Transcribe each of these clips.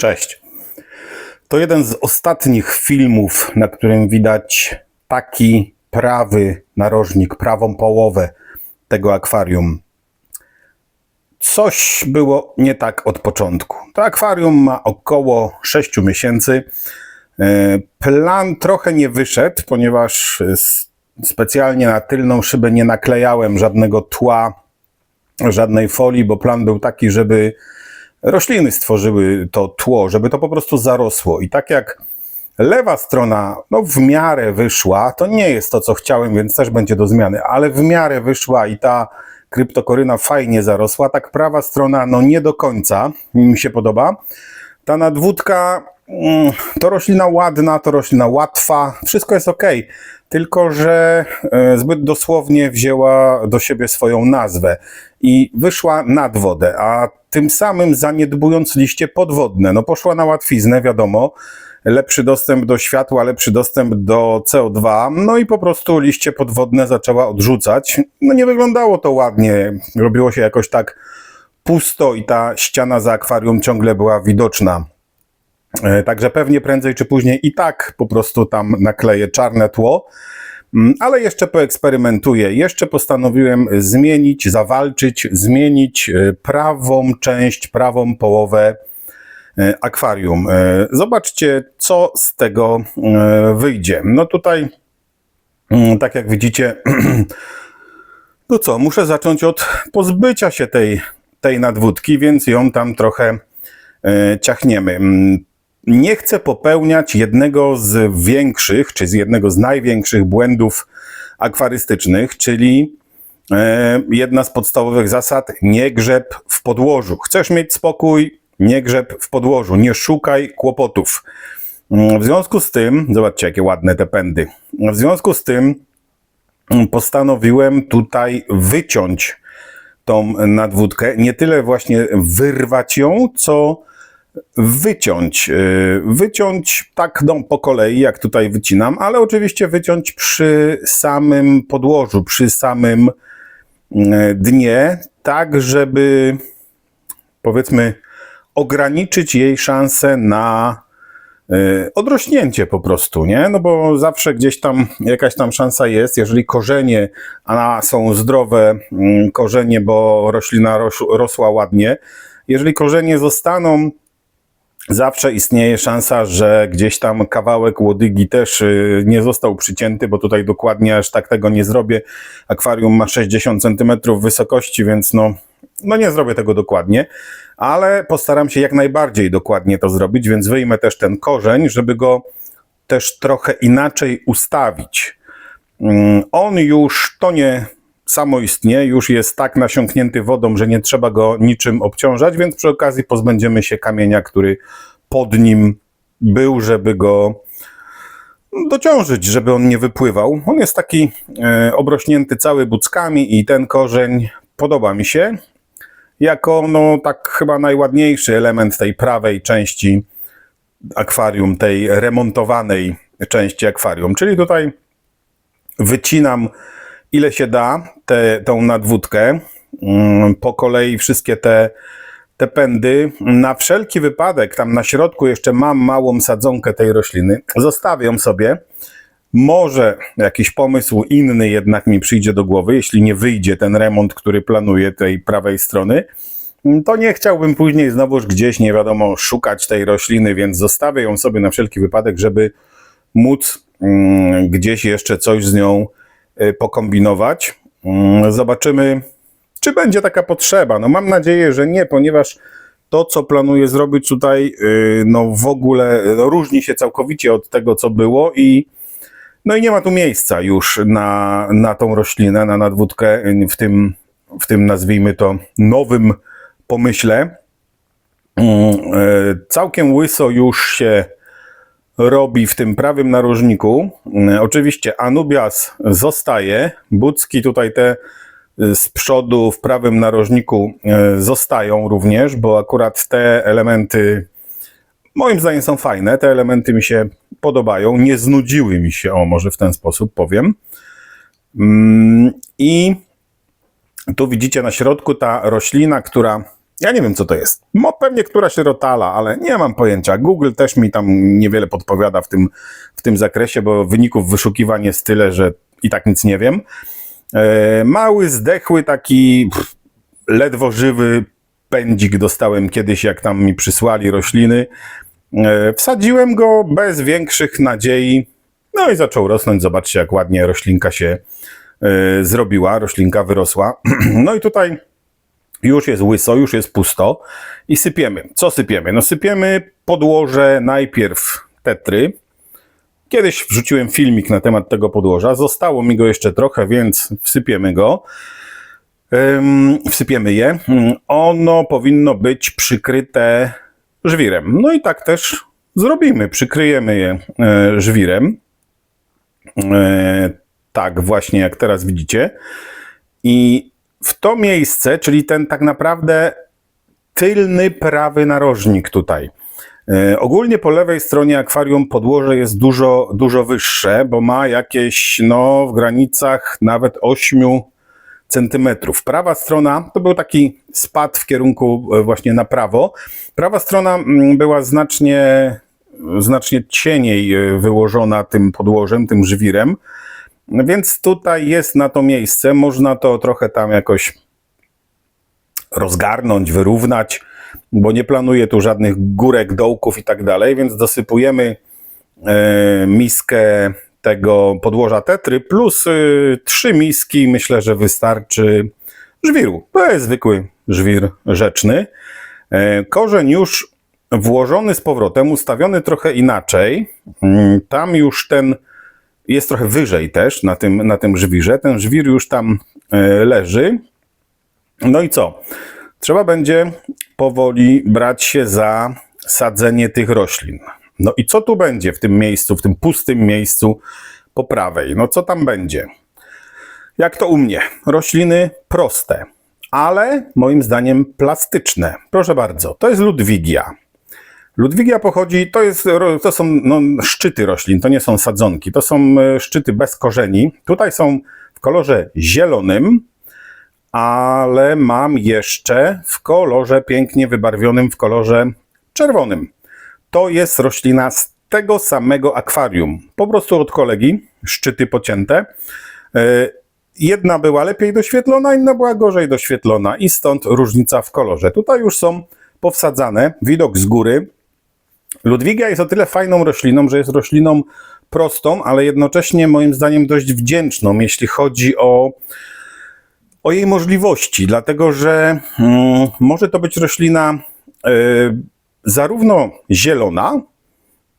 Cześć. To jeden z ostatnich filmów, na którym widać taki prawy narożnik, prawą połowę tego akwarium. Coś było nie tak od początku. To akwarium ma około 6 miesięcy. E, Plan trochę nie wyszedł, ponieważ specjalnie na tylną szybę nie naklejałem żadnego tła, żadnej folii, bo plan był taki, żeby rośliny stworzyły to tło, żeby to po prostu zarosło. I tak jak lewa strona no, w miarę wyszła, to nie jest to, co chciałem, więc też będzie do zmiany, ale w miarę wyszła i ta kryptokoryna fajnie zarosła, tak prawa strona no nie do końca mi się podoba. Ta nadwódka to roślina ładna, to roślina łatwa, wszystko jest ok, tylko że e, zbyt dosłownie wzięła do siebie swoją nazwę i wyszła nad wodę, a tym samym zaniedbując liście podwodne. No poszła na łatwiznę, wiadomo, lepszy dostęp do światła, lepszy dostęp do CO2, no i po prostu liście podwodne zaczęła odrzucać. No nie wyglądało to ładnie, robiło się jakoś tak pusto i ta ściana za akwarium ciągle była widoczna. E, Także pewnie prędzej czy później i tak po prostu tam nakleję czarne tło. Mm, Ale jeszcze poeksperymentuję. Jeszcze postanowiłem zmienić, zawalczyć, zmienić e, prawą część, prawą połowę e, akwarium. Zobaczcie, co z tego wyjdzie. No tutaj, mm, tak jak widzicie, no co, muszę zacząć od pozbycia się tej, tej nadwódki, więc ją tam trochę ciachniemy. Nie chcę popełniać jednego z większych, czy z jednego z największych błędów akwarystycznych, czyli e, jedna z podstawowych zasad, nie grzeb w podłożu. Chcesz mieć spokój, nie grzeb w podłożu, nie szukaj kłopotów. Mm, W związku z tym, zobaczcie jakie ładne te pędy. W związku z tym mm, postanowiłem tutaj wyciąć tą nadwódkę, nie tyle właśnie wyrwać ją, co wyciąć. Yy, Wyciąć tak no, po kolei, jak tutaj wycinam, ale oczywiście wyciąć przy samym podłożu, przy samym yy, dnie, tak żeby powiedzmy ograniczyć jej szansę na yy, odrośnięcie po prostu, nie? No bo zawsze gdzieś tam jakaś tam szansa jest, jeżeli korzenie a są zdrowe mm, korzenie, bo roślina ros, rosła ładnie, jeżeli korzenie zostaną zawsze istnieje szansa, że gdzieś tam kawałek łodygi też y, nie został przycięty, bo tutaj dokładnie aż tak tego nie zrobię. Akwarium ma 60 cm wysokości, więc no, no nie zrobię tego dokładnie, ale postaram się jak najbardziej dokładnie to zrobić, więc wyjmę też ten korzeń, żeby go też trochę inaczej ustawić. Mm, On już to nie samoistnie, już jest tak nasiąknięty wodą, że nie trzeba go niczym obciążać, więc przy okazji pozbędziemy się kamienia, który pod nim był, żeby go dociążyć, żeby on nie wypływał. On jest taki e, obrośnięty cały buckami i ten korzeń podoba mi się jako no tak chyba najładniejszy element tej prawej części akwarium, tej remontowanej części akwarium. Czyli tutaj wycinam ile się da tę tą nadwódkę, mm, po kolei wszystkie te, te pędy. Na wszelki wypadek, tam na środku jeszcze mam małą sadzonkę tej rośliny, zostawię ją sobie. Może jakiś pomysł inny jednak mi przyjdzie do głowy, jeśli nie wyjdzie ten remont, który planuję tej prawej strony, to nie chciałbym później znowuż gdzieś, nie wiadomo, szukać tej rośliny, więc zostawię ją sobie na wszelki wypadek, żeby móc mm, gdzieś jeszcze coś z nią pokombinować. Mm, Zobaczymy, czy będzie taka potrzeba. No mam nadzieję, że nie, ponieważ to, co planuję zrobić tutaj, y, no w ogóle no, różni się całkowicie od tego, co było i no i nie ma tu miejsca już na, na tą roślinę, na nadwódkę y, w tym, w tym nazwijmy to nowym pomyśle. Mm, y, Całkiem łyso już się robi w tym prawym narożniku. Mm, Oczywiście Anubias zostaje, bucki tutaj te y, z przodu w prawym narożniku y, zostają również, bo akurat te elementy moim zdaniem są fajne, te elementy mi się podobają, nie znudziły mi się, o może w ten sposób powiem. Mm, I tu widzicie na środku ta roślina, która Ja nie wiem, co to jest. Mo, pewnie któraś rotala, ale nie mam pojęcia. Google też mi tam niewiele podpowiada w tym, w tym zakresie, bo wyników wyszukiwań jest tyle, że i tak nic nie wiem. E, mały, zdechły, taki pff, ledwo żywy pędzik dostałem kiedyś, jak tam mi przysłali rośliny. E, wsadziłem go bez większych nadziei, no i zaczął rosnąć. Zobaczcie, jak ładnie roślinka się e, zrobiła, roślinka wyrosła. No i tutaj już jest łyso, już jest pusto i sypiemy. Co sypiemy? No sypiemy podłoże najpierw tetry. Kiedyś wrzuciłem filmik na temat tego podłoża. Zostało mi go jeszcze trochę, więc wsypiemy go. Wsypiemy je. Ono powinno być przykryte żwirem. No i tak też zrobimy. Przykryjemy je e, żwirem. E, tak właśnie jak teraz widzicie. I w to miejsce, czyli ten tak naprawdę tylny prawy narożnik tutaj. E, Ogólnie po lewej stronie akwarium podłoże jest dużo, dużo wyższe, bo ma jakieś no, w granicach nawet 8 centymetrów. Prawa strona to był taki spad w kierunku e, właśnie na prawo. Prawa strona mm, była znacznie, znacznie cieniej e, wyłożona tym podłożem, tym żwirem. Więc tutaj jest na to miejsce. Można to trochę tam jakoś rozgarnąć, wyrównać, bo nie planuję tu żadnych górek, dołków i tak dalej, więc dosypujemy e, miskę tego podłoża tetry plus e, trzy miski, myślę, że wystarczy żwiru. To jest zwykły żwir rzeczny. E, korzeń już włożony z powrotem, ustawiony trochę inaczej. Mm, Tam już ten jest trochę wyżej też na tym, na tym żwirze. Ten żwir już tam e, leży. No i co? Trzeba będzie powoli brać się za sadzenie tych roślin. No i co tu będzie w tym miejscu, w tym pustym miejscu po prawej? No co tam będzie? Jak to u mnie? Rośliny proste, ale moim zdaniem plastyczne. Proszę bardzo, to jest Ludwigia. Ludwigia pochodzi, to, jest, to są no, szczyty roślin, to nie są sadzonki, to są e, szczyty bez korzeni. Tutaj są w kolorze zielonym, ale mam jeszcze w kolorze pięknie wybarwionym, w kolorze czerwonym. To jest roślina z tego samego akwarium. Po prostu od kolegi, szczyty pocięte. E, Jedna była lepiej doświetlona, inna była gorzej doświetlona i stąd różnica w kolorze. Tutaj już są powsadzane, widok z góry. Ludwigia jest o tyle fajną rośliną, że jest rośliną prostą, ale jednocześnie moim zdaniem dość wdzięczną, jeśli chodzi o, o jej możliwości, dlatego że mm, może to być roślina y, zarówno zielona,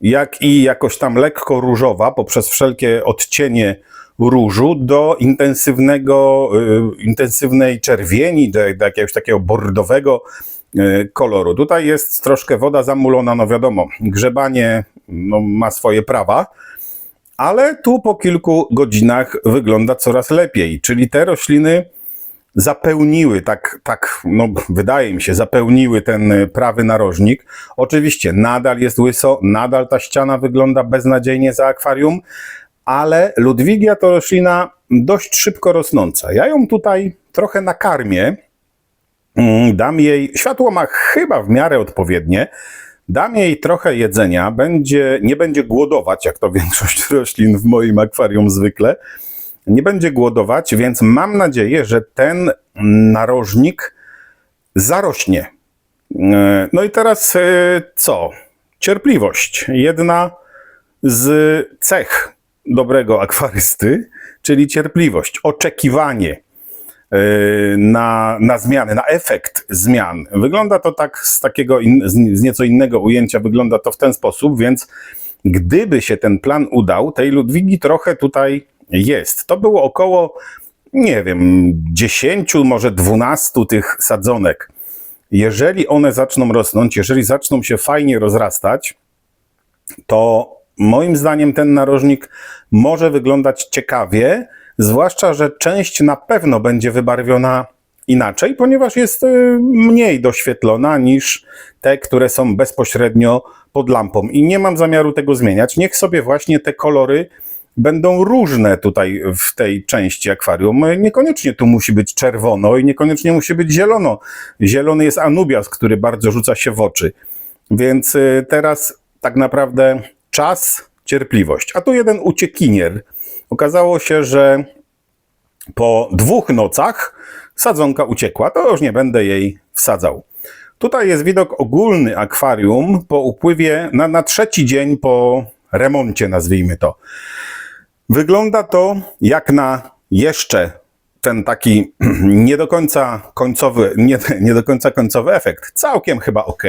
jak i jakoś tam lekko różowa poprzez wszelkie odcienie różu do intensywnego, y, intensywnej czerwieni, do, do jakiegoś takiego bordowego koloru. Tutaj jest troszkę woda zamulona, no wiadomo, grzebanie no, ma swoje prawa, ale tu po kilku godzinach wygląda coraz lepiej, czyli te rośliny zapełniły, tak, tak no, wydaje mi się, zapełniły ten y, prawy narożnik. Oczywiście nadal jest łyso, nadal ta ściana wygląda beznadziejnie za akwarium, ale Ludwigia to roślina dość szybko rosnąca. Ja ją tutaj trochę nakarmię, dam jej, światło ma chyba w miarę odpowiednie, dam jej trochę jedzenia, będzie, nie będzie głodować, jak to większość roślin w moim akwarium zwykle, nie będzie głodować, więc mam nadzieję, że ten narożnik zarośnie. E, No i teraz e, co? Cierpliwość. Jedna z cech dobrego akwarysty, czyli cierpliwość, oczekiwanie na, na zmiany, na efekt zmian. Wygląda to tak z takiego in, z z nieco innego ujęcia, wygląda to w ten sposób, więc gdyby się ten plan udał, tej Ludwigi trochę tutaj jest. To było około, nie wiem, 10, może 12 tych sadzonek. Jeżeli one zaczną rosnąć, jeżeli zaczną się fajnie rozrastać, to moim zdaniem ten narożnik może wyglądać ciekawie, zwłaszcza, że część na pewno będzie wybarwiona inaczej, ponieważ jest y, mniej doświetlona niż te, które są bezpośrednio pod lampą. I nie mam zamiaru tego zmieniać. Niech sobie właśnie te kolory będą różne tutaj w tej części akwarium. Niekoniecznie tu musi być czerwono i niekoniecznie musi być zielono. Zielony jest Anubias, który bardzo rzuca się w oczy. Więc y, teraz tak naprawdę czas, cierpliwość. A tu jeden uciekinier. Okazało się, że po dwóch nocach sadzonka uciekła. To już nie będę jej wsadzał. Tutaj jest widok ogólny akwarium po upływie na, na trzeci dzień po remoncie, nazwijmy to. Wygląda to jak na jeszcze ten taki nie do końca końcowy, nie, nie do końca końcowy efekt. Całkiem chyba ok.